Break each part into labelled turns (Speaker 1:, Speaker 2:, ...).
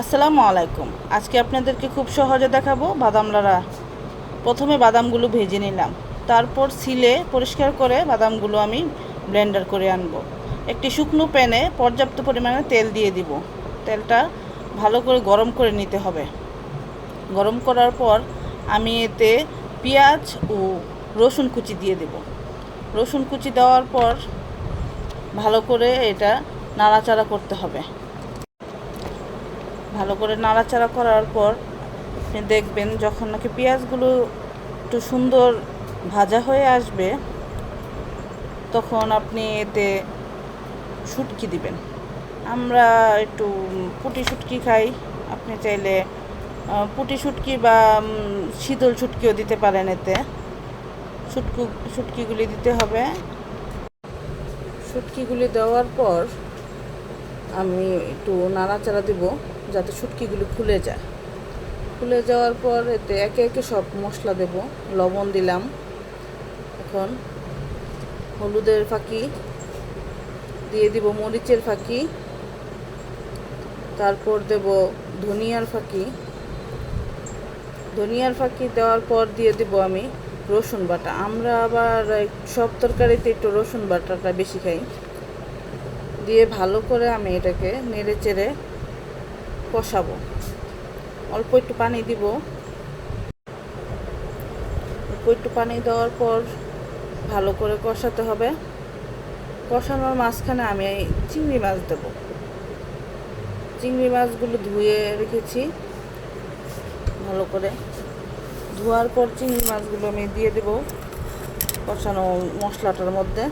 Speaker 1: আসসালামু আলাইকুম। আজকে আপনাদেরকে খুব সহজে দেখাবো বাদাম লাড়া প্রথমে বাদামগুলো ভেজে নিলাম। তারপর সিলে পরিষ্কার করে বাদামগুলো আমি ব্লেন্ডার করে আনব। একটি শুকনো প্যানে পর্যাপ্ত পরিমাণে তেল দিয়ে দিব। তেলটা ভালো করে গরম করে নিতে হবে। গরম করার পর আমি এতে পেঁয়াজ ও রসুন কুচি দিয়ে দেব। রসুন কুচি দেওয়ার পর ভালো করে এটা নাড়াচাড়া করতে হবে। ভালো করে নাড়াচাড়া করার পর আপনি দেখবেন যখন নাকি পেঁয়াজগুলো একটু সুন্দর ভাজা হয়ে আসবে, তখন আপনি এতে শুটকি দিবেন। আমরা একটু পুটি শুটকি খাই। আপনি চাইলে পুটি শুটকি বা শীতল শুটকিও দিতে পারেন এতে। শুটকু, শুটকিগুলি দিতে হবে। শুটকিগুলি দেওয়ার পর আমি একটু নাড়াচাড়া দিব। যাতে শুটকিগুলো খুলে যায়। খুলে যাওয়ার পর এতে একে একে সব মশলা দেব, লবণ দিলাম। এখন হলুদের ফাঁকি দিয়ে দিব, মরিচের ফাঁকি। তারপর দেব ধনিয়ার ফাঁকি। ধনিয়ার ফাঁকি দেওয়ার পর দিয়ে দিব আমি রসুন বাটা। আমরা আবার সব তরকারিতে একটু রসুন বাটাটা বেশি খাই। দিয়ে ভালো করে আমি এটাকে নেড়ে চেড়ে কষাবো। অল্প একটু পানি দিব। অল্প একটু পানি দেওয়ার পর ভালো করে কষাতে হবে। কষানোর মাঝখানে আমি চিংড়ি মাছ দেবো। চিংড়ি মাছগুলো ধুয়ে রেখেছি ভালো করে। ধোয়ার পর চিংড়ি মাছগুলো আমি দিয়ে দেবো কষানো মশলাটার মধ্যে।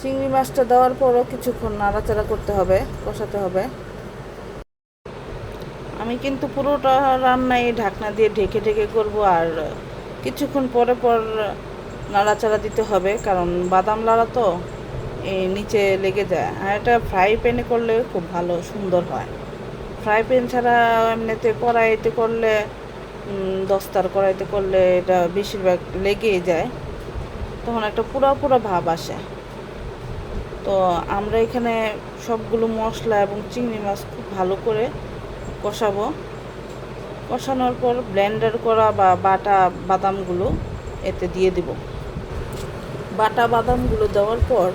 Speaker 1: চিংড়ি মাছটা দেওয়ার পরও কিছুক্ষণ নাড়াচাড়া করতে হবে, কষাতে হবে। আমি কিন্তু পুরোটা রান্নায় ঢাকনা দিয়ে ঢেকে ঢেকে করব আর কিছুক্ষণ পরে পর নাড়াচাড়া দিতে হবে, কারণ বাদাম লাড়া তো এই নিচে লেগে যায়। আর এটা ফ্রাই প্যানে করলে খুব ভালো, সুন্দর হয়। ফ্রাই প্যান ছাড়া এমনিতে কড়াইতে করলে দস্তার কড়াইতে করলে এটা বেশিরভাগ লেগেই যায়। তখন একটা পুরো পুরো ভাব আসে। তো আমরা এখানে সবগুলো মশলা এবং চিংড়ি মাছ খুব ভালো করে কষাবো। কষানোর পর ব্লেন্ডার করা বা বাটা বাদামগুলো এতে দিয়ে দিব। বাটা বাদামগুলো দেওয়ার পর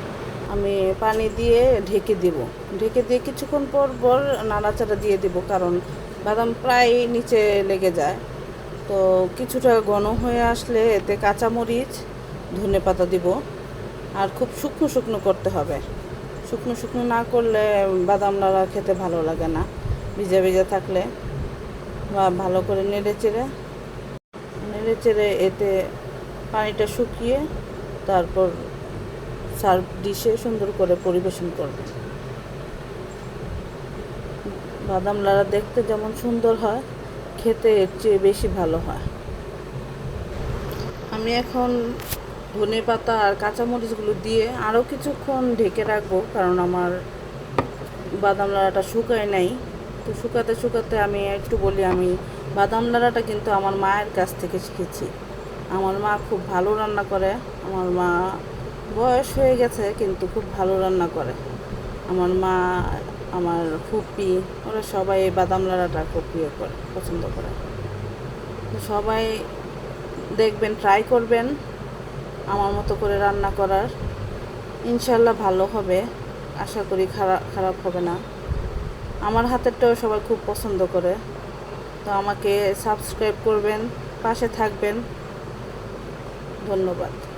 Speaker 1: আমি পানি দিয়ে ঢেকে দেব। ঢেকে দিয়ে কিছুক্ষণ পর পর নাড়াচাড়া দিয়ে দেব কারণ বাদাম প্রায় নিচে লেগে যায়। তো কিছুটা ঘন হয়ে আসলে এতে কাঁচামরিচ ধনে পাতা দিব। আর খুব শুকনো শুকনো করতে হবে। শুকনো শুকনো না করলে বাদাম নাড়া খেতে ভালো লাগে না। ভিজা ভিজা থাকলে বা ভালো করে নেড়ে চেড়ে নেড়ে চেড়ে এতে পানিটা শুকিয়ে তারপর সার্ভ ডিশে সুন্দর করে পরিবেশন করবে। বাদাম লাড়া দেখতে যেমন সুন্দর হয়, খেতে এর চেয়ে বেশি ভালো হয়। আমি এখন ধনে পাতা আর কাঁচামরিচগুলো দিয়ে আরও কিছুক্ষণ ঢেকে রাখব, কারণ আমার বাদাম লাড়াটা শুকায় নাই। তো শুকাতে শুকাতে আমি একটু বলি, আমি বাদাম লাড়াটা কিন্তু আমার মায়ের কাছ থেকে শিখেছি। আমার মা খুব ভালো রান্না করে। আমার মা বয়স হয়ে গেছে, কিন্তু খুব ভালো রান্না করে। আমার মা, আমার ফুপি, ওরা সবাই এই বাদাম লাড়াটা খুব প্রিয় করে, পছন্দ করে। সবাই দেখবেন ট্রাই করবেন। আমার মতো করে রান্না করার। ইনশাল্লাহ ভালো হবে। আশা করি খারাপ খারাপ হবে না। আমার হাতেরটাও সবাই খুব পছন্দ করে। তো আমাকে সাবস্ক্রাইব করবেন, পাশে থাকবেন। ধন্যবাদ।